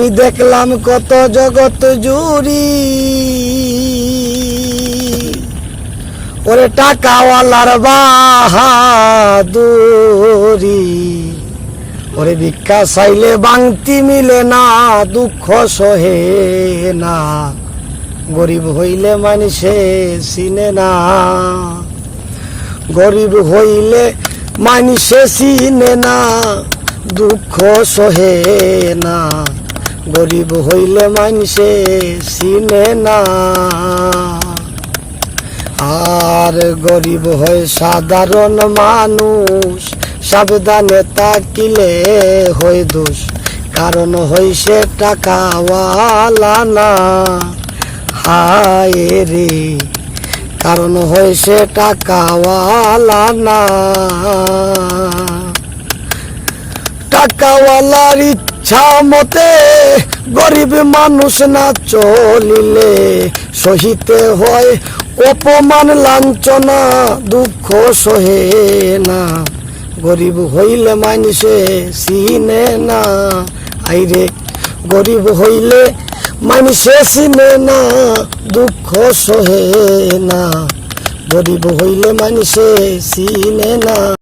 আমি দেখলাম কত জগৎ জুড়ি। ওরে টাকাওয়ালার বাহাদুরি। ওরে ভিক্ষা চাইলে বাংতি মিলে না, দুঃখ সহে না। গরিব হইলে মানুষে চিনে না। গরিব হইলে মানুষে চিনে না, দুঃখ সহে না। গরিব হইলে মানুষে চিনে না। আর গরিব হয় সাধারণ মানুষ, সাবধানে তাকিলে হয় দোষ। কারণ হইছে টাকাওয়ালা না। হায় রে, কারণ হয়েছে টাকাওয়ালা না। টাকাওয়ালার ইচ্ছা মতে গরিব মানুষ না চলিলে সহিতে হয় অপমান, লাঞ্ছনা, দুঃখ সহে না। গরিব হইলে মানুষে চিনে না। আইরে, গরিব হইলে মানুষে চিনে না, দুঃখ সহে না। গরিব হইলে মানুষে চিনে না।